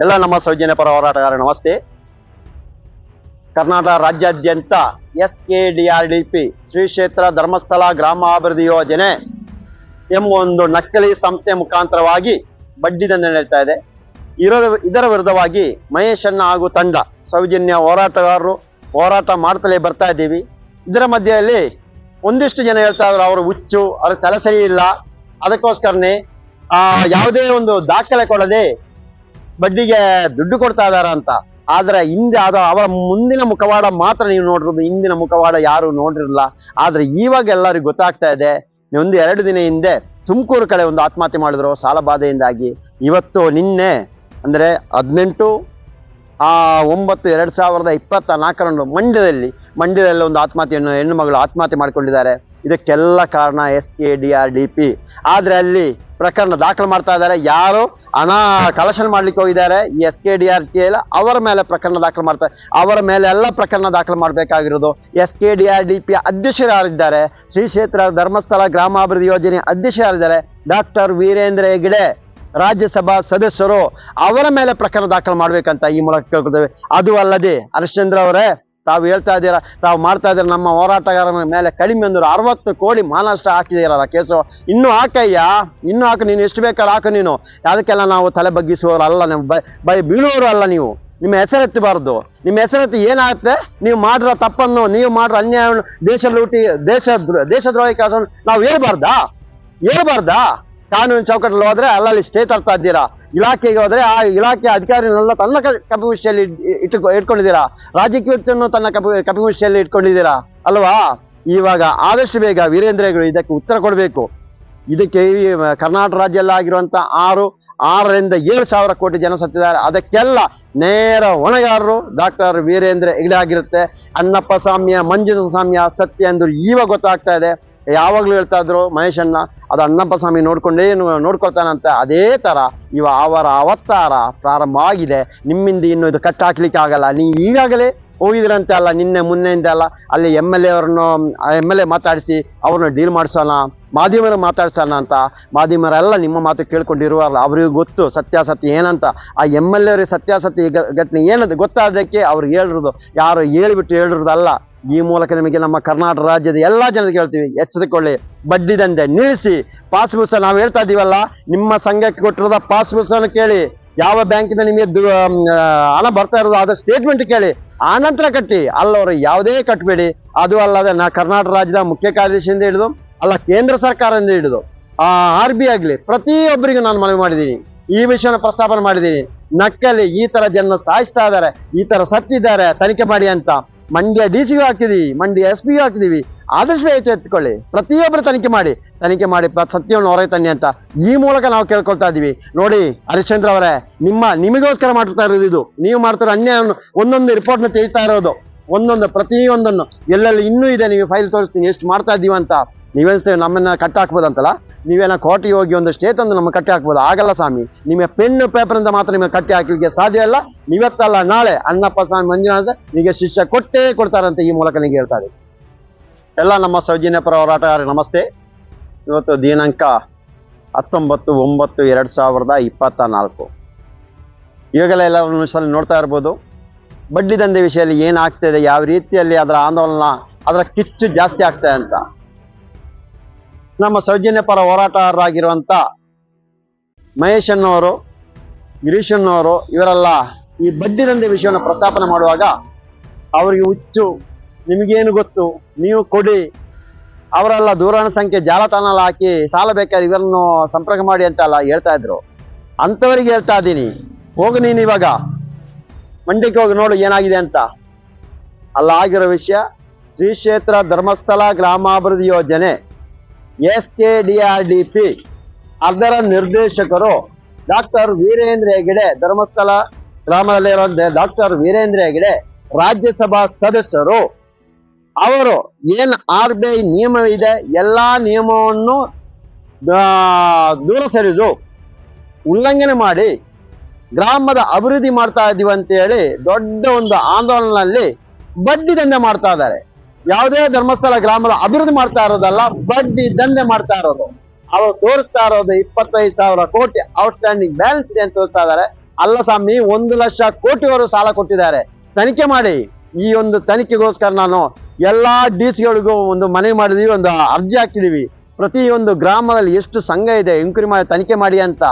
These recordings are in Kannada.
ಎಲ್ಲ ನಮ್ಮ ಸೌಜನ್ಯ ಪರ ಹೋರಾಟಗಾರ, ನಮಸ್ತೆ. ಕರ್ನಾಟಕ ರಾಜ್ಯಾದ್ಯಂತ S K D R D P Shri Kshetra Dharmasthala ಗ್ರಾಮಾಭಿವೃದ್ಧಿ ಯೋಜನೆ ಎಂಬ ಒಂದು ನಕಲಿ ಸಂಸ್ಥೆ ಮುಖಾಂತರವಾಗಿ ಬಡ್ಡಿ ದಂಧೆ ನಡೀತಾ ಇದೆ. ಇರೋದ, ಇದರ ವಿರುದ್ಧವಾಗಿ ಮಹೇಶಣ್ಣ ಹಾಗೂ ತಂಡ, ಸೌಜನ್ಯ ಹೋರಾಟಗಾರರು ಹೋರಾಟ ಮಾಡ್ತಲೇ ಬರ್ತಾ ಇದ್ದೀವಿ. ಇದರ ಮಧ್ಯೆಯಲ್ಲಿ ಒಂದಿಷ್ಟು ಜನ ಹೇಳ್ತಾ ಇದ್ರು, ಅವರು ಹುಚ್ಚು, ಅವ್ರ ತಲೆ ಸರಿ ಇಲ್ಲ. ಅದಕ್ಕೋಸ್ಕರನೇ, ಆ, ಯಾವುದೇ ಒಂದು ದಾಖಲೆ ಕೊಡದೆ ಬಡ್ಡಿಗೆ ದುಡ್ಡು ಕೊಡ್ತಾ ಇದಾರ ಅಂತ. ಆದ್ರೆ ಹಿಂದೆ ಅದು ಅವರ ಮುಂದಿನ ಮುಖವಾಡ ಮಾತ್ರ ನೀವು ನೋಡಿರೋದು ಹಿಂದಿನ ಮುಖವಾಡ ಯಾರು ನೋಡಿರಲ್ಲ. ಆದ್ರೆ ಇವಾಗ ಎಲ್ಲರಿಗೂ ಗೊತ್ತಾಗ್ತಾ ಇದೆ, ಒಂದು ಎರಡು ದಿನ ಹಿಂದೆ ತುಮಕೂರು ಕಡೆ ಒಂದು ಆತ್ಮಹತ್ಯೆ ಮಾಡಿದ್ರು, ಸಾಲ ಬಾಧೆಯಿಂದಾಗಿ. ಇವತ್ತು ನಿನ್ನೆ, ಅಂದ್ರೆ ಹದಿನೆಂಟು, ಆ, ಒಂಬತ್ತು, ಎರಡು ಸಾವಿರದ ಇಪ್ಪತ್ತ ನಾಲ್ಕರಂದು ಮಂಡ್ಯದಲ್ಲಿ ಮಂಡ್ಯದಲ್ಲಿ ಒಂದು ಆತ್ಮಹತ್ಯೆಯನ್ನು ಹೆಣ್ಣು ಮಗಳು ಆತ್ಮಹತ್ಯೆ ಮಾಡಿಕೊಂಡಿದ್ದಾರೆ. ಇದಕ್ಕೆಲ್ಲ ಕಾರಣ S K, D, R, D, P. ಆದರೆ ಅಲ್ಲಿ ಪ್ರಕರಣ ದಾಖಲು ಮಾಡ್ತಾ ಇದ್ದಾರೆ. ಯಾರು ಹಣ ಕಲೆಕ್ಷನ್ ಮಾಡ್ಲಿಕ್ಕೆ ಹೋಗಿದ್ದಾರೆ. S K D R K ಎಲ್ಲ ಅವರ ಮೇಲೆ ಪ್ರಕರಣ ದಾಖಲು ಮಾಡ್ತಾರೆ ಅವರ ಮೇಲೆ ಎಲ್ಲ ಪ್ರಕರಣ ದಾಖಲು ಮಾಡಬೇಕಾಗಿರೋದು. S K D R D P ಅಧ್ಯಕ್ಷರು ಯಾರಿದ್ದಾರೆ? ಶ್ರೀ ಕ್ಷೇತ್ರ ಧರ್ಮಸ್ಥಳ ಗ್ರಾಮಾಭಿವೃದ್ಧಿ ಯೋಜನೆ ಅಧ್ಯಕ್ಷರು ಯಾರಿದ್ದಾರೆ? ಡಾಕ್ಟರ್ ವೀರೇಂದ್ರ ಹೆಗ್ಡೆ, ರಾಜ್ಯಸಭಾ ಸದಸ್ಯರು ಅವರ ಮೇಲೆ ಪ್ರಕರಣ ದಾಖಲು ಮಾಡಬೇಕಂತ ಈ ಮೂಲಕ ಕೇಳ್ಕೊಳ್ತೇವೆ ಅದು ಅಲ್ಲದೆ ಹರಿಶ್ಚಂದ್ರ ಅವರೇ ತಾವು ಹೇಳ್ತಾ ಇದ್ದೀರಾ, ತಾವು ಮಾಡ್ತಾ ಇದ್ದೀರಾ, ನಮ್ಮ ಹೋರಾಟಗಾರನ ಮೇಲೆ ಕಡಿಮೆ ಅಂದ್ರೆ ಅರವತ್ತು ಕೋಟಿ ಮಾನಷ್ಟ ಹಾಕಿದೀರಲ್ಲ ಕೇಸು ಇನ್ನೂ ಹಾಕಯ್ಯ, ಇನ್ನೂ ಹಾಕು, ನೀನು ಎಷ್ಟು ಬೇಕಾದ್ರೆ ಹಾಕು ನೀನು. ಅದಕ್ಕೆಲ್ಲ ನಾವು ತಲೆ ಬಗ್ಗಿಸುವವರು ಅಲ್ಲ ನೀವು, ಬೈ ಬೈ ಬೀಳುವವರು ಅಲ್ಲ ನೀವು. ನಿಮ್ಮ ಹೆಸರೆತ್ತಬಾರ್ದು ನಿಮ್ಮ ಹೆಸರೆತ್ತಿ ಏನಾಗುತ್ತೆ? ನೀವು ಮಾಡಿರೋ ತಪ್ಪನ್ನು, ನೀವು ಮಾಡಿರೋ ಅನ್ಯಾಯವನ್ನು ದೇಶ ಲೂಟಿ, ದೇಶ ದೇಶದ್ರೋಹಿ ಕೆಲಸವನ್ನು ನಾವು ಹೇಳ್ಬಾರ್ದಾ? ಹೇಳ್ಬಾರ್ದಾ? ಕಾನೂನು ಚೌಕಟ್ಟಲ್ಲಿ ಹೋದ್ರೆ ಅಲ್ಲಲ್ಲಿ ಸ್ಟೇ ತರ್ತಾ ಇದ್ದೀರಾ? ಇಲಾಖೆಗೆ ಹೋದ್ರೆ ಆ ಇಲಾಖೆ ಅಧಿಕಾರಿನೆಲ್ಲ ತನ್ನ ಕಪಿಮುಷ್ಟಿಯಲ್ಲಿ ಇಟ್ಟು ಇಟ್ಕೊಂಡಿದ್ದೀರಾ? ರಾಜಕೀಯವನ್ನು ತನ್ನ ಕಪಿ ಕಪಿಮುಷ್ಟಿಯಲ್ಲಿ ಇಟ್ಕೊಂಡಿದ್ದೀರಾ? ಅಲ್ವಾ? ಇವಾಗ ಆದಷ್ಟು ಬೇಗ ವೀರೇಂದ್ರಗಳು ಇದಕ್ಕೆ ಉತ್ತರ ಕೊಡಬೇಕು. ಇದಕ್ಕೆ ಕರ್ನಾಟಕ ರಾಜ್ಯದಲ್ಲಿ ಆಗಿರುವಂತ ಆರು, ಆರರಿಂದ ಏಳು ಸಾವಿರ ಕೋಟಿ ಜನ ಸತ್ತಿದ್ದಾರೆ. ಅದಕ್ಕೆಲ್ಲ ನೇರ ಹೊಣೆಗಾರರು ಡಾಕ್ಟರ್ ವೀರೇಂದ್ರ ಹೆಗ್ಡೆ ಆಗಿರುತ್ತೆ. ಅನ್ನಪ್ಪ ಸಾಮ್ಯ ಮಂಜುನಾಥ ಸಾಮ್ಯ ಸತ್ಯ ಎಂದು ಇವಾಗ ಗೊತ್ತಾಗ್ತಾ ಇದೆ. ಯಾವಾಗ್ಲೂ ಹೇಳ್ತಾ ಇದ್ರು ಮಹೇಶಣ್ಣ ಅದು ಅಣ್ಣಪ್ಪ ಸ್ವಾಮಿ ನೋಡ್ಕೊಂಡೇ ನೋಡ್ಕೊಳ್ತಾನಂತ. ಅದೇ ತರ ಇವ ಅವರ ಅವತಾರ ಪ್ರಾರಂಭ ಆಗಿದೆ. ನಿಮ್ಮಿಂದ ಇನ್ನು ಇದು ಕಟ್ ಹಾಕ್ಲಿಕ್ಕೆ ಆಗಲ್ಲ. ನೀವು ಈಗಾಗಲೇ ಹೋಗಿದ್ರಂತೆ ಅಲ್ಲ, ನಿನ್ನೆ ಮೊನ್ನೆಯಿಂದ ಅಲ್ಲ, ಅಲ್ಲಿ ಎಂ ಎಲ್ ಎ ಅವ್ರನ್ನು ಎಂ ಎಲ್ ಎ ಮಾತಾಡಿಸಿ ಅವ್ರನ್ನ ಡೀಲ್ ಮಾಡಿಸೋಣ, ಮಾಧ್ಯಮರು ಮಾತಾಡ್ಸೋಣ ಅಂತ. ಮಾಧ್ಯಮರೆಲ್ಲ ನಿಮ್ಮ ಮಾತು ಕೇಳ್ಕೊಂಡಿರುವಲ್ಲ ಅವ್ರಿಗೆ ಗೊತ್ತು ಸತ್ಯಾಸತ್ಯ ಏನಂತ. ಆ ಎಂ ಎಲ್ ಎ ಸತ್ಯಾಸತ್ಯ ಗ- ಘಟನೆ ಏನದು ಗೊತ್ತಾದಕ್ಕೆ ಅವ್ರಿಗೆ ಹೇಳಿರೋದು. ಯಾರು ಹೇಳಿಬಿಟ್ಟು ಹೇಳಿರೋದಲ್ಲ. ಈ ಮೂಲಕ ನಿಮಗೆ ನಮ್ಮ ಕರ್ನಾಟಕ ರಾಜ್ಯದ ಎಲ್ಲ ಜನರಿಗೆ ಹೇಳ್ತೀವಿ, ಎಚ್ಚರಿಕೊಳ್ಳಿ. ಬಡ್ಡಿ ದಂಧೆ ನಿಲ್ಲಿಸಿ. ಪಾಸ್ ನಾವು ಹೇಳ್ತಾ ಇದೀವಲ್ಲ, ನಿಮ್ಮ ಸಂಘಕ್ಕೆ ಕೊಟ್ಟಿರೋದ ಪಾಸ್ ಕೇಳಿ. ಯಾವ ಬ್ಯಾಂಕಿಂದ ನಿಮಗೆ ಹಣ ಬರ್ತಾ ಇರೋದು ಅದ ಸ್ಟೇಟ್ಮೆಂಟ್ ಕೇಳಿ. ಆನಂತರ ನಂತರ ಕಟ್ಟಿ. ಅಲ್ಲವರು ಯಾವುದೇ ಕಟ್ಟಬೇಡಿ ಅದು ಅಲ್ಲದೆ ನಾ ಕರ್ನಾಟಕ ರಾಜ್ಯದ ಮುಖ್ಯ ಕಾರ್ಯದರ್ಶಿಯಿಂದ ಹಿಡಿದು, ಅಲ್ಲ ಕೇಂದ್ರ ಸರ್ಕಾರದಿಂದ ಹಿಡಿದು ಆರ್ ಬಿ ಆಗಲಿ, ಪ್ರತಿಯೊಬ್ಬರಿಗೂ ನಾನು ಮನವಿ ಮಾಡಿದ್ದೀನಿ. ಈ ವಿಷಯನ ಪ್ರಸ್ತಾಪನೆ ಮಾಡಿದ್ದೀನಿ. ನಕ್ಕಲಿ ಈ ಥರ ಜನ ಸಾಯಿಸ್ತಾ ಇದ್ದಾರೆ, ಈ ಥರ ಸತ್ತಿದ್ದಾರೆ, ತನಿಖೆ ಮಾಡಿ ಅಂತ. ಮಂಡ್ಯ ಡಿ ಸಿಗೂ ಹಾಕಿದ್ದೀವಿ ಮಂಡ್ಯ ಎಸ್ ಪಿಗೂ ಹಾಕಿದ್ದೀವಿ ಆದಷ್ಟು ಬೇಗ ಎತ್ಕೊಳ್ಳಿ ಪ್ರತಿಯೊಬ್ಬರು ತನಿಖೆ ಮಾಡಿ ತನಿಖೆ ಮಾಡಿ ಸತ್ಯವನ್ನು ಹೊರಗೆ ತನ್ನಿ ಅಂತ ಈ ಮೂಲಕ ನಾವು ಕೇಳ್ಕೊಳ್ತಾ ಇದ್ದೀವಿ. ನೋಡಿ, ಹರಿಶ್ಚಂದ್ರ ಅವರೇ, ನಿಮ್ಮ, ನಿಮಗೋಸ್ಕರ ಮಾಡ್ತಾ ಇರೋದು ಇದು. ನೀವು ಮಾಡ್ತಿರೋ ಅನ್ಯಾಯವನ್ನು ಒಂದೊಂದು ರಿಪೋರ್ಟ್ನ ತೆಗಿತಾ ಇರೋದು. ಒಂದೊಂದು, ಪ್ರತಿಯೊಂದನ್ನು ಎಲ್ಲೆಲ್ಲಿ ಇನ್ನೂ ಇದೆ ನೀವು ಫೈಲ್ ತೋರಿಸ್ತೀನಿ, ಎಷ್ಟು ಮಾಡ್ತಾ ಇದ್ದೀವಿ ಅಂತ. ನೀವೇನ್ಸ್ತೇವೆ ನಮ್ಮನ್ನ ಕಟ್ಟಿ ಹಾಕ್ಬೋದಂತಲ್ಲ? ನೀವೇನ ಕೋರ್ಟಿಗೆ ಹೋಗಿ ಒಂದು ಸ್ಟೇಟ್ ಒಂದು ನಮ್ಮ ಕಟ್ಟಿ ಹಾಕ್ಬೋದು. ಆಗಲ್ಲ ಸ್ವಾಮಿ. ನಿಮಗೆ ಪೆನ್ನು ಪೇಪರ್ ಅಂತ ಮಾತ್ರ ನಿಮಗೆ ಕಟ್ಟಿ ಹಾಕಲಿಕ್ಕೆ ಸಾಧ್ಯ ಇಲ್ಲ. ಇವತ್ತಲ್ಲ ನಾಳೆ ಅಣ್ಣಪ್ಪ ಸ್ವಾಮಿ ಮಂಜುನಾಥ ನಿಮಗೆ ಶಿಷ್ಯ ಕೊಟ್ಟೇ ಕೊಡ್ತಾರಂತೆ ಈ ಮೂಲಕ ನಿಮಗೆ ಹೇಳ್ತಾರೆ. ಎಲ್ಲ ನಮ್ಮ ಸೌಜನ್ಯ ಪರ ಹೋರಾಟಗಾರ ನಮಸ್ತೆ. ಇವತ್ತು ದಿನಾಂಕ ಹತ್ತೊಂಬತ್ತು, ಒಂಬತ್ತು, ಎರಡು ಸಾವಿರದ ಇಪ್ಪತ್ತ ನಾಲ್ಕು. ಈಗಲೇ ಎಲ್ಲರೂ ನೋಡ್ತಾ ಇರ್ಬೋದು. ಬಡ್ಡಿ ದಂಧೆ ವಿಷಯದಲ್ಲಿ ಏನಾಗ್ತಿದೆ ಯಾವ ರೀತಿಯಲ್ಲಿ ಅದರ ಆಂದೋಲನ, ಅದರ ಕಿಚ್ಚು ಜಾಸ್ತಿ ಆಗ್ತದೆ ಅಂತ. ನಮ್ಮ ಸೌಜನ್ಯ ಪರ ಹೋರಾಟಗಾರರಾಗಿರುವಂತ ಮಹೇಶ್ ಅನ್ನೋರು, ಗಿರೀಶ್ ಅನ್ನೋರು, ಇವರೆಲ್ಲ ಈ ಬಡ್ಡಿ ದಂಧೆ ವಿಷಯವನ್ನು ಪ್ರಸ್ತಾಪನೆ ಮಾಡುವಾಗ ಅವರಿಗೆ ಹುಚ್ಚು, ನಿಮಗೇನು ಗೊತ್ತು, ನೀವು ಕೊಡಿ, ಅವರೆಲ್ಲ ದೂರವಾಣಿ ಸಂಖ್ಯೆ ಜಾಲತಾಣ ಹಾಕಿ ಸಾಲ ಬೇಕಾದ್ರೆ ಇವರನ್ನು ಸಂಪರ್ಕ ಮಾಡಿ ಅಂತ ಎಲ್ಲ ಹೇಳ್ತಾ ಇದ್ರು. ಅಂಥವರಿಗೆ ಹೇಳ್ತಾ ಇದ್ದೀನಿ, ಹೋಗು ನೀನು ಇವಾಗ. ಮಂಡ್ಯಕ್ಕೆ ಹೋಗಿ ನೋಡು ಏನಾಗಿದೆ ಅಂತ. ಅಲ್ಲ ಆಗಿರೋ ವಿಷಯ ಶ್ರೀ ಕ್ಷೇತ್ರ ಧರ್ಮಸ್ಥಳ ಗ್ರಾಮಾಭಿವೃದ್ಧಿ ಯೋಜನೆ, S K D R D P. ಅದರ ನಿರ್ದೇಶಕರು ಡಾಕ್ಟರ್ ವೀರೇಂದ್ರ ಹೆಗಡೆ ಧರ್ಮಸ್ಥಳ ಗ್ರಾಮದಲ್ಲಿರೋ ಡಾಕ್ಟರ್ ವೀರೇಂದ್ರ ಹೆಗಡೆ ರಾಜ್ಯಸಭಾ ಸದಸ್ಯರು. ಅವರು ಏನ್ ಆರ್ ಬಿ ಐ ನಿಯಮ ಇದೆ ಎಲ್ಲಾ ನಿಯಮವನ್ನು ದೂರ ಸರಿದು ಉಲ್ಲಂಘನೆ ಮಾಡಿ ಗ್ರಾಮದ ಅಭಿವೃದ್ಧಿ ಮಾಡ್ತಾ ಇದೀವಿ ಅಂತ ಹೇಳಿ ದೊಡ್ಡ ಒಂದು ಆಂದೋಲನದಲ್ಲಿ ಬಡ್ಡಿ ದಂಧೆ ಮಾಡ್ತಾ ಇದ್ದಾರೆ. ಯಾವುದೇ ಧರ್ಮಸ್ಥಳ ಗ್ರಾಮದ ಅಭಿವೃದ್ಧಿ ಮಾಡ್ತಾ ಇರೋದಲ್ಲ, ಬಡ್ಡಿ ದಂಧೆ ಮಾಡ್ತಾ ಇರೋದು. ಅವರು ತೋರಿಸ್ತಾ ಇರೋದು ಇಪ್ಪತ್ತೈದು ಸಾವಿರ ಕೋಟಿ ಔಟ್ಸ್ಟ್ಯಾಂಡಿಂಗ್ ಬ್ಯಾಲೆನ್ಸ್ ಇದೆ ಅಂತ ತೋರಿಸ್ತಾ ಇದ್ದಾರೆ. ಅಲ್ಲ ಸ್ವಾಮಿ, ಒಂದು ಲಕ್ಷ ಕೋಟಿಯವರು ಸಾಲ ಕೊಟ್ಟಿದ್ದಾರೆ. ತನಿಖೆ ಮಾಡಿ. ಈ ಒಂದು ತನಿಖೆಗೋಸ್ಕರ ನಾನು ಎಲ್ಲಾ ಡಿ ಸಿಗಳಿಗೂ ಒಂದು ಮನವಿ ಮಾಡಿದೀವಿ, ಒಂದು ಅರ್ಜಿ ಹಾಕಿದೀವಿ. ಪ್ರತಿಯೊಂದು ಗ್ರಾಮದಲ್ಲಿ ಎಷ್ಟು ಸಂಘ ಇದೆ, ಎಂಕ್ವೈರಿ ಮಾಡಿ ತನಿಖೆ ಮಾಡಿ ಅಂತ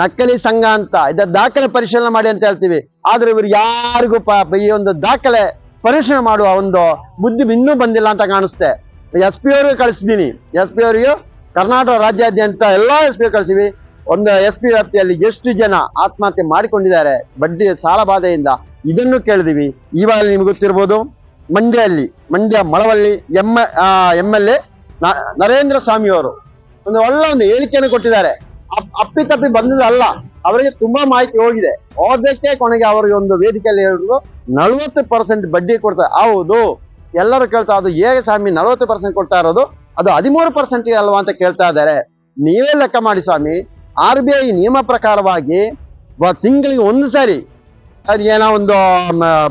ನಕಲಿ ಸಂಘ ಅಂತ, ಇದರ ದಾಖಲೆ ಪರಿಶೀಲನೆ ಮಾಡಿ ಅಂತ ಹೇಳ್ತೀವಿ. ಆದ್ರೆ ಇವರು ಯಾರಿಗೂ ಈ ಒಂದು ದಾಖಲೆ ಪರಿಶೀಲನೆ ಮಾಡುವ ಒಂದು ಬುದ್ಧಿ ಇನ್ನೂ ಬಂದಿಲ್ಲ ಅಂತ ಕಾಣಿಸುತ್ತೆ ಎಸ್ ಪಿ ಅವರಿಗೆ ಕಳಿಸಿದ್ದೀನಿ ಎಸ್ ಪಿ ಅವರಿಗೆ ಕರ್ನಾಟಕ ರಾಜ್ಯಾದ್ಯಂತ ಎಲ್ಲಾ ಎಸ್ ಪಿ ಕಳಿಸಿವಿ ಒಂದು ಎಸ್ ಪಿ ವ್ಯಾಪ್ತಿಯಲ್ಲಿ ಎಷ್ಟು ಜನ ಆತ್ಮಹತ್ಯೆ ಮಾಡಿಕೊಂಡಿದ್ದಾರೆ ಬಡ್ಡಿ ಸಾಲ ಬಾಧೆಯಿಂದ, ಇದನ್ನು ಕೇಳಿದೀವಿ. ಇವಾಗ ನಿಮ್ಗೆ ಗೊತ್ತಿರ್ಬೋದು ಮಂಡ್ಯಲ್ಲಿ Mandya Malavalli M M L A Narendra ಸ್ವಾಮಿಯವರು ಒಂದು ಒಳ್ಳೆ ಒಂದು ಹೇಳಿಕೆಯನ್ನು ಕೊಟ್ಟಿದ್ದಾರೆ. ಅಪ್ಪಿತಪ್ಪಿ ಬಂದದಲ್ಲ ಅವರಿಗೆ ತುಂಬಾ ಮಾಹಿತಿ ಹೋಗಿದೆ. ಹೋದಕ್ಕೆ ಕೊನೆಗೆ ಅವರಿಗೆ ಒಂದು ವೇದಿಕೆಯಲ್ಲಿ ಹೇಳಿದ್ರು, ನಲವತ್ತು ಪರ್ಸೆಂಟ್ ಬಡ್ಡಿ ಕೊಡ್ತಾರೆ. ಹೌದು, ಎಲ್ಲರೂ ಕೇಳ್ತಾ ಅದು ಹೇಗೆ ಸ್ವಾಮಿ ನಲವತ್ತು ಪರ್ಸೆಂಟ್ ಕೊಡ್ತಾ ಇರೋದು? ಅದು ಹದಿಮೂರು ಪರ್ಸೆಂಟ್ ಅಲ್ವಾ ಅಂತ ಕೇಳ್ತಾ ಇದ್ದಾರೆ. ನೀವೇ ಲೆಕ್ಕ ಮಾಡಿ ಸ್ವಾಮಿ, ಆರ್ ಬಿ ಐ ನಿಯಮ ಪ್ರಕಾರವಾಗಿ ತಿಂಗಳಿಗೆ ಒಂದು ಸಾರಿ ಏನೋ ಒಂದು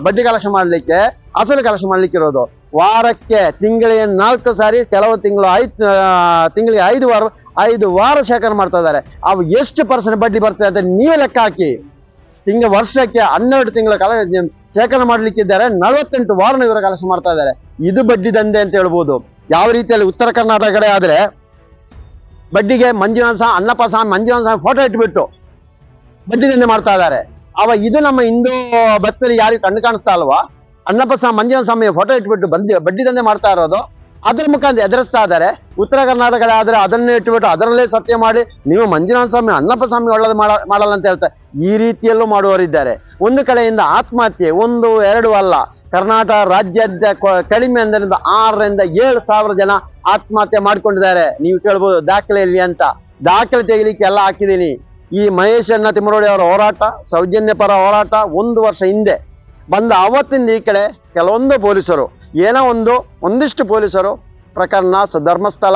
ಬಡ್ಡಿ ಕಲೆಕ್ಷನ್ ಮಾಡಲಿಕ್ಕೆ, ಅಸಲು ಕಲೆಕ್ಷನ್ ಮಾಡ್ಲಿಕ್ಕೆ ಇರೋದು. ವಾರಕ್ಕೆ ತಿಂಗಳಿಗೆ ನಾಲ್ಕು ಸಾರಿ, ಕೆಲವು ತಿಂಗಳು ಐದು ತಿಂಗಳಿಗೆ ಐದು ವಾರ ಐದು ವಾರ ಶೇಖರಣೆ ಮಾಡ್ತಾ ಇದ್ದಾರೆ. ಅವು ಎಷ್ಟು ಪರ್ಸೆಂಟ್ ಬಡ್ಡಿ ಬರ್ತದೆ ಅಂತ ನೀವೇ ಲೆಕ್ಕ ಹಾಕಿ. ಹಿಂಗೆ ವರ್ಷಕ್ಕೆ ಹನ್ನೆರಡು ತಿಂಗಳ ಕಾಲ ಶೇಖರಣೆ ಮಾಡ್ಲಿಕ್ಕಿದ್ದಾರೆ. ನಲವತ್ತೆಂಟು ವಾರ ಇವರ ಕೆಲಸ ಮಾಡ್ತಾ ಇದ್ದಾರೆ. ಇದು ಬಡ್ಡಿ ದಂಧೆ ಅಂತ ಹೇಳ್ಬೋದು. ಯಾವ ರೀತಿಯಲ್ಲಿ ಉತ್ತರ ಕರ್ನಾಟಕ ಕಡೆ ಆದ್ರೆ ಬಡ್ಡಿಗೆ ಮಂಜುನಾಥ ಸ್ವಾಮಿ ಅನ್ನಪ್ಪ ಸ್ವಾಮಿ ಮಂಜುನಾಥ ಸ್ವಾಮಿ ಫೋಟೋ ಇಟ್ಬಿಟ್ಟು ಬಡ್ಡಿ ದಂಧೆ ಮಾಡ್ತಾ ಇದ್ದಾರೆ. ಅವ ಇದು ನಮ್ಮ ಹಿಂದೂ ಭಕ್ತರಿಗೆ ಯಾರಿಗೂ ಕಣ್ಣು ಕಾಣಿಸ್ತಾ ಅಲ್ವಾ ಅನ್ನಪ್ಪ ಸ್ವಾಮಿ ಮಂಜುನಾಥ ಸ್ವಾಮಿ ಫೋಟೋ ಇಟ್ಬಿಟ್ಟು ಬಂದಿ ಬಡ್ಡಿ ದಂಧೆ ಮಾಡ್ತಾ ಇರೋದು. ಅದ್ರ ಮುಖಾಂತರ ಎದುರಿಸ್ತಾ ಇದ್ದಾರೆ. ಉತ್ತರ ಕರ್ನಾಟಕ ಆದ್ರೆ ಅದನ್ನೇ ಇಟ್ಟುಬಿಟ್ಟು ಅದರಲ್ಲೇ ಸತ್ಯ ಮಾಡಿ ನೀವು ಮಂಜುನಾಥ ಸ್ವಾಮಿ ಅನ್ನಪ್ಪ ಸ್ವಾಮಿ ಒಳ್ಳೇದು ಮಾಡ, ಮಾಡಲ್ಲ ಅಂತ ಹೇಳ್ತಾರೆ ಈ ರೀತಿಯಲ್ಲೂ ಮಾಡುವವರಿದ್ದಾರೆ ಒಂದು ಕಡೆಯಿಂದ ಆತ್ಮಹತ್ಯೆ, ಒಂದು, ಎರಡು ಅಲ್ಲ. ಕರ್ನಾಟಕ ರಾಜ್ಯಾದ್ಯ ಕೊ- ಕಡಿಮೆ ಅಂದ್ರಿಂದ ಆರರಿಂದ ಏಳು ಸಾವಿರ ಜನ ಆತ್ಮಹತ್ಯೆ ಮಾಡ್ಕೊಂಡಿದ್ದಾರೆ. ನೀವು ಕೇಳ್ಬೋದು ದಾಖಲೆಯಲ್ಲಿ ಅಂತ. ದಾಖಲೆ ತೆಗಿಲಿಕ್ಕೆ ಎಲ್ಲ ಹಾಕಿದ್ದೀನಿ. ಈ ಮಹೇಶ್ ಅಣ್ಣ ತಿಮ್ಮರೋಡಿ ಅವರ ಹೋರಾಟ ಸೌಜನ್ಯ ಪರ ಹೋರಾಟ ಒಂದು ವರ್ಷ ಹಿಂದೆ ಬಂದ ಅವತ್ತಿಂದ ಈ ಕಡೆ ಕೆಲವೊಂದು ಪೊಲೀಸರು ಏನೋ ಒಂದು, ಒಂದಿಷ್ಟು ಪೊಲೀಸರು ಪ್ರಕರಣ ಧರ್ಮಸ್ಥಳ,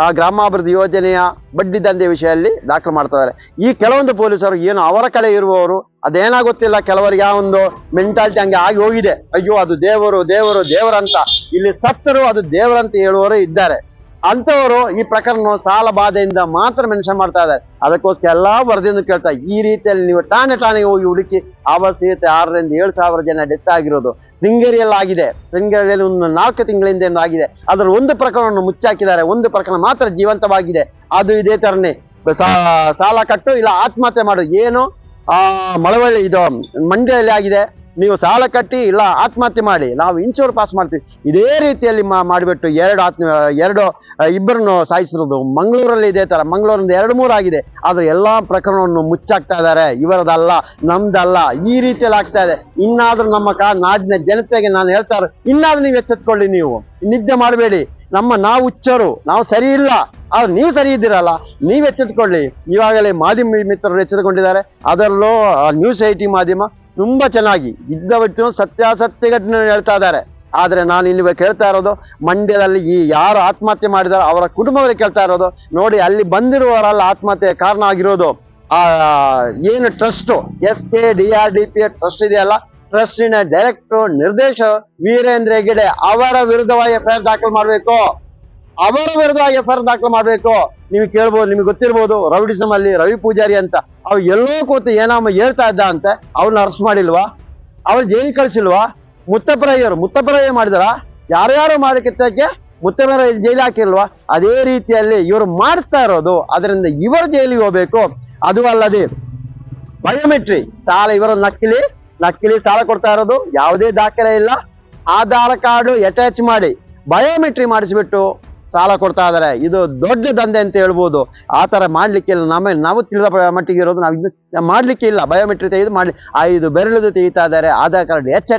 ಆ ಗ್ರಾಮಾಭಿವೃದ್ಧಿ ಯೋಜನೆಯ ಬಡ್ಡಿ ದಂಧೆ ವಿಷಯದಲ್ಲಿ ದಾಖಲು ಮಾಡ್ತಿದ್ದಾರೆ ಈ ಕೆಲವೊಂದು ಪೊಲೀಸರು ಏನು ಅವರ ಕಡೆ ಇರುವವರು ಅದೇನಾ ಗೊತ್ತಿಲ್ಲ ಕೆಲವರಿಗೆ ಆ ಒಂದು ಮೆಂಟಾಲಿಟಿ ಹಂಗೆ ಆಗಿ ಹೋಗಿದೆ. ಅಯ್ಯೋ, ಅದು ದೇವರು ದೇವರು, ದೇವರಂತ. ಇಲ್ಲಿ ಸತ್ತರು ಅದು ದೇವರಂತ ಹೇಳುವವರು ಇದ್ದಾರೆ. ಅಂತವರು ಈ ಪ್ರಕರಣ ಸಾಲ ಬಾಧೆಯಿಂದ ಮಾತ್ರ ಮೆನ್ಷನ್ ಮಾಡ್ತಾ ಇದ್ದಾರೆ. ಅದಕ್ಕೋಸ್ಕರ ಎಲ್ಲಾ ವರದಿಯನ್ನು ಕೇಳ್ತಾ ಈ ರೀತಿಯಲ್ಲಿ ನೀವು ಠಾಣೆ ಠಾಣೆಗೆ ಹೋಗಿ ಹುಡುಕಿ ಆವಾಸೀಯತೆ ಆರರಿಂದ ಏಳು ಸಾವಿರ ಜನ ಡೆತ್ ಆಗಿರೋದು ಶೃಂಗೇರಿಯಲ್ಲಿ ಆಗಿದೆ ಶೃಂಗೇರಿಯಲ್ಲಿ ಒಂದು ನಾಲ್ಕು ತಿಂಗಳಿಂದ ಆಗಿದೆ. ಅದರ ಒಂದು ಪ್ರಕರಣವನ್ನು ಮುಚ್ಚಾಕಿದ್ದಾರೆ. ಒಂದು ಪ್ರಕರಣ ಮಾತ್ರ ಜೀವಂತವಾಗಿದೆ. ಅದು ಇದೇ ತರನೇ ಸಾಲ ಕಟ್ಟು ಇಲ್ಲ ಆತ್ಮಹತ್ಯೆ ಮಾಡು ಏನು, ಆ, ಮಳವಳ್ಳಿ ಇದು ಮಂಡ್ಯದಲ್ಲಿ ಆಗಿದೆ. ನೀವು ಸಾಲ ಕಟ್ಟಿ ಇಲ್ಲ ಆತ್ಮಹತ್ಯೆ ಮಾಡಿ, ನಾವು ಇನ್ಶೂರ್ ಪಾಸ್ ಮಾಡ್ತೀವಿ. ಇದೇ ರೀತಿಯಲ್ಲಿ ಮಾಡಿಬಿಟ್ಟು ಎರಡು ಆತ್ಮ ಎರಡು ಇಬ್ಬರನ್ನು ಸಾಯಿಸಿರೋದು. ಮಂಗಳೂರಲ್ಲಿ ಇದೇ ಥರ ಮಂಗಳೂರಿಂದ ಎರಡು ಮೂರು ಆಗಿದೆ. ಆದರೆ ಎಲ್ಲ ಪ್ರಕರಣವನ್ನು ಮುಚ್ಚಾಕ್ತಾ ಇದ್ದಾರೆ. ಇವರದಲ್ಲ, ನಮ್ದಲ್ಲ. ಈ ರೀತಿಯಲ್ಲಿ ಆಗ್ತಾ ಇದೆ. ಇನ್ನಾದರೂ ನಮ್ಮ ಕಾ ನಾಡಿನ ಜನತೆಗೆ ನಾನು ಹೇಳ್ತಾ ಇರೋ ಇನ್ನಾದ್ರೂ ನೀವು ಎಚ್ಚೆತ್ಕೊಳ್ಳಿ ನೀವು. ನಿದ್ದೆ ಮಾಡಬೇಡಿ. ನಮ್ಮ ನಾವು ಹುಚ್ಚರು. ನಾವು ಸರಿ ಇಲ್ಲ. ಆದ್ರೆ ನೀವು ಸರಿ ಇದ್ದೀರಲ್ಲ. ನೀವು ಎಚ್ಚೆತ್ಕೊಳ್ಳಿ. ಇವಾಗಲೇ ಮಾಧ್ಯಮ ಮಿತ್ರರು ಎಚ್ಚೆತ್ಕೊಂಡಿದ್ದಾರೆ. ಅದರಲ್ಲೂ ನ್ಯೂಸ್ ಐಟಿ ಮಾಧ್ಯಮ ತುಂಬಾ ಚೆನ್ನಾಗಿ ಇದ್ದ ಬಿಟ್ಟು ಸತ್ಯಾಸತ್ಯ ಘಟನೆ ಹೇಳ್ತಾ ಇದ್ದಾರೆ. ಆದ್ರೆ ನಾನು ಇಲ್ಲಿ ಕೇಳ್ತಾ ಇರೋದು, ಮಂಡ್ಯದಲ್ಲಿ ಈ ಯಾರು ಆತ್ಮಹತ್ಯೆ ಮಾಡಿದಾರೋ ಅವರ ಕುಟುಂಬದಲ್ಲಿ ಕೇಳ್ತಾ ಇರೋದು, ನೋಡಿ ಅಲ್ಲಿ ಬಂದಿರುವವರಲ್ಲ ಆತ್ಮಹತ್ಯೆ ಕಾರಣ ಆಗಿರೋದು. ಆ, ಏನು trust S K D R D P trust ಇದೆಯಲ್ಲ? ಟ್ರಸ್ಟಿನ ಡೈರೆಕ್ಟರ್ ನಿರ್ದೇಶ ವೀರೇಂದ್ರ ಹೆಗ್ಗಡೆ ಅವರ ವಿರುದ್ಧವಾಗಿ ಎಫ್ ದಾಖಲು ಮಾಡಬೇಕು. ಅವರ ವಿರುದ್ಧ ಎಫ್ ದಾಖಲು ಮಾಡಬೇಕು. ನೀವು ಕೇಳ್ಬೋದು, ನಿಮ್ಗೆ ಗೊತ್ತಿರ್ಬೋದು ರೌಡಿಸಮ್ ಅಲ್ಲಿ ರವಿ ಪೂಜಾರಿ ಅಂತ. ಅವ್ರು ಎಲ್ಲೋ ಕೂತು ಏನಮ್ಮ ಹೇಳ್ತಾ ಇದ್ದ ಅಂತ ಅವ್ರನ್ನ ಅರೆಸ್ಟ್ ಮಾಡಿಲ್ವಾ? ಅವ್ರು ಜೈಲಿ ಕಳಿಸಿಲ್ವಾ? ಮುತ್ತಪ್ಪರಯ್ಯರು ಮುತ್ತಪ್ಪರಯ್ಯ ಮಾಡಿದಾರ? ಯಾರ್ಯಾರು ಮಾಡಕ್ಕೆ ಮುತ್ತಪ್ಪರ ಜೈಲಿ ಹಾಕಿಲ್ವಾ? ಅದೇ ರೀತಿಯಲ್ಲಿ ಇವರು ಮಾಡಿಸ್ತಾ ಇರೋದು. ಅದರಿಂದ ಇವರು ಜೈಲಿಗೆ ಹೋಗ್ಬೇಕು. ಅದು ಅಲ್ಲದೆ ಬಯೋಮೆಟ್ರಿ ಸಾಲ ಇವರ ನಕಲಿ ನಕಲಿ ಸಾಲ ಕೊಡ್ತಾ ಇರೋದು. ಯಾವುದೇ ದಾಖಲೆ ಇಲ್ಲ. ಆಧಾರ್ ಕಾರ್ಡ್ ಅಟ್ಯಾಚ್ ಮಾಡಿ ಬಯೋಮೆಟ್ರಿ ಮಾಡಿಸ್ಬಿಟ್ಟು ಸಾಲ ಕೊಡ್ತಾ ಇದಾರೆ ಇದು ದೊಡ್ಡ ದಂಧೆ ಅಂತ ಹೇಳ್ಬೋದು. ಆ ತರ ಮಾಡ್ಲಿಕ್ಕೆ ಇಲ್ಲ. ನಮ್ಮ, ನಾವು ತಿಳಿದ ಮಟ್ಟಿಗೆ ಇರೋದು ನಾವು ಇದು ಮಾಡ್ಲಿಕ್ಕೆ ಇಲ್ಲ. ಬಯೋಮೆಟ್ರಿಕ್ ತೆಗೆದು ಮಾಡಿ ಇದು ಬೆರಳಿದು ತೆಗಿತಾ ಇದ್ದಾರೆ. ಆಧಾರ್ ಕಾರ್ಡ್ ಎಚ್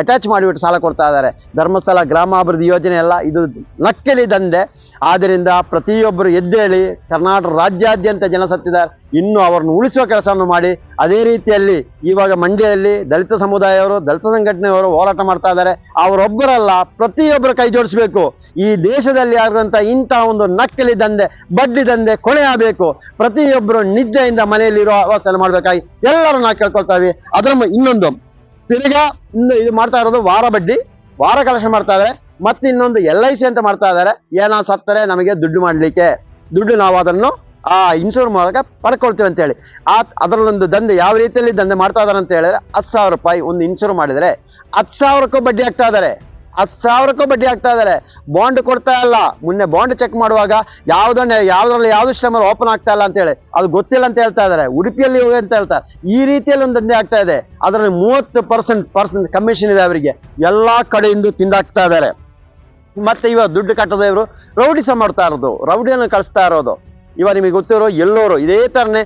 ಅಟ್ಯಾಚ್ ಮಾಡಿಬಿಟ್ಟು ಸಾಲ ಕೊಡ್ತಾ ಇದ್ದಾರೆ. ಧರ್ಮಸ್ಥಳ ಗ್ರಾಮಾಭಿವೃದ್ಧಿ ಯೋಜನೆ ಅಲ್ಲ ಇದು ನಕ್ಕಲಿ ದಂಧೆ. ಆದ್ದರಿಂದ ಪ್ರತಿಯೊಬ್ಬರು ಎದ್ದೇಳಿ ಕರ್ನಾಟಕ ರಾಜ್ಯಾದ್ಯಂತ ಜನ ಸತ್ತಿದ್ದಾರೆ ಇನ್ನು ಅವರನ್ನು ಉಳಿಸುವ ಕೆಲಸವನ್ನು ಮಾಡಿ ಅದೇ ರೀತಿಯಲ್ಲಿ ಇವಾಗ ಮಂಡ್ಯದಲ್ಲಿ ದಲಿತ ಸಮುದಾಯವರು, ದಲಿತ ಸಂಘಟನೆಯವರು ಹೋರಾಟ ಮಾಡ್ತಾ ಇದ್ದಾರೆ. ಅವರೊಬ್ಬರಲ್ಲ, ಪ್ರತಿಯೊಬ್ಬರು ಕೈ ಜೋಡಿಸಬೇಕು. ಈ ದೇಶದಲ್ಲಿ ಆಗುವಂತ ಇಂಥ ಒಂದು ನಕ್ಕಲಿ ದಂಧೆ, ಬಡ್ಡಿ ದಂಧೆ ಕೊಳೆ ಆಗಬೇಕು. ಪ್ರತಿಯೊಬ್ಬರು ನಿದ್ದೆಯಿಂದ ಮನೆಯಲ್ಲಿರೋ ಅವಸ್ಥೆ ಮಾಡಬೇಕಾಗಿ ಎಲ್ಲರೂ ನಾವು ಕೇಳ್ಕೊಳ್ತಾವೆ ಅದರ ಇನ್ನೊಂದು, ತಿರ್ಗಾ ಇನ್ನು ಇದು ಮಾಡ್ತಾ ಇರೋದು ವಾರ ಬಡ್ಡಿ. ವಾರ ಕಲೆಕ್ಷನ್ ಮಾಡ್ತಾ ಇದ್ದಾರೆ. ಮತ್ತೆ ಇನ್ನೊಂದು ಎಲ್ ಐ ಸಿ ಅಂತ ಮಾಡ್ತಾ ಇದ್ದಾರೆ. ಏನೋ ಸತ್ತರೆ ನಮಗೆ ದುಡ್ಡು ಮಾಡ್ಲಿಕ್ಕೆ. ದುಡ್ಡು ನಾವು ಅದನ್ನು, ಆ ಇನ್ಶೂರ್ ಮೂಲಕ ಪಡ್ಕೊಳ್ತೀವಿ ಅಂತ ಹೇಳಿ. ಆ ಅದರಲ್ಲೊಂದು ದಂಧೆ ಯಾವ ರೀತಿಯಲ್ಲಿ ದಂಧೆ ಮಾಡ್ತಾ ಇದ್ದಾರೆ ಅಂತ ಹೇಳಿದ್ರೆ ಹತ್ತು ಸಾವಿರ ರೂಪಾಯಿ ಒಂದು ಇನ್ಶೂರ್ ಮಾಡಿದರೆ ಹತ್ತು ಸಾವಿರಕ್ಕೂ ಬಡ್ಡಿ ಆಗ್ತಾ ಇದಾರೆ ಹತ್ತು ಸಾವಿರಕ್ಕೂ ಬಡ್ಡಿ ಆಗ್ತಾ ಇದ್ದಾರೆ. ಬಾಂಡ್ ಕೊಡ್ತಾ ಇಲ್ಲ. ಮೊನ್ನೆ ಬಾಂಡ್ ಚೆಕ್ ಮಾಡುವಾಗ ಯಾವುದನ್ನ ಯಾವ್ದ್ರಲ್ಲಿ ಯಾವ್ದು ಶ್ರಮ ಓಪನ್ ಆಗ್ತಾ ಇಲ್ಲ ಅಂತ ಹೇಳಿ ಅದು ಗೊತ್ತಿಲ್ಲ ಅಂತ ಹೇಳ್ತಾ ಇದ್ದಾರೆ. ಉಡುಪಿಯಲ್ಲಿ ಹೋಗಿ ಅಂತ ಹೇಳ್ತಾರೆ ಈ ರೀತಿಯಲ್ಲಿ ಒಂದು ದಂಧೆ ಆಗ್ತಾ ಇದೆ. ಅದರಲ್ಲಿ ಮೂವತ್ತು ಪರ್ಸೆಂಟ್ ಪರ್ಸೆಂಟ್ ಕಮಿಷನ್ ಇದೆ ಅವರಿಗೆ. ಎಲ್ಲಾ ಕಡೆಯಿಂದ ತಿಂದಾಕ್ತಾ ಇದ್ದಾರೆ. ಮತ್ತೆ ಇವಾಗ ದುಡ್ಡು ಕಟ್ಟದ ಇವರು ರೌಡಿಸ ಮಾಡ್ತಾ ಇರೋದು. ರೌಡಿಯನ್ನು ಕಳಿಸ್ತಾ ಇರೋದು. ಇವಾಗ ನಿಮಗೆ ಗೊತ್ತಿರೋ ಎಲ್ಲೋರು ಇದೇ ತರನೇ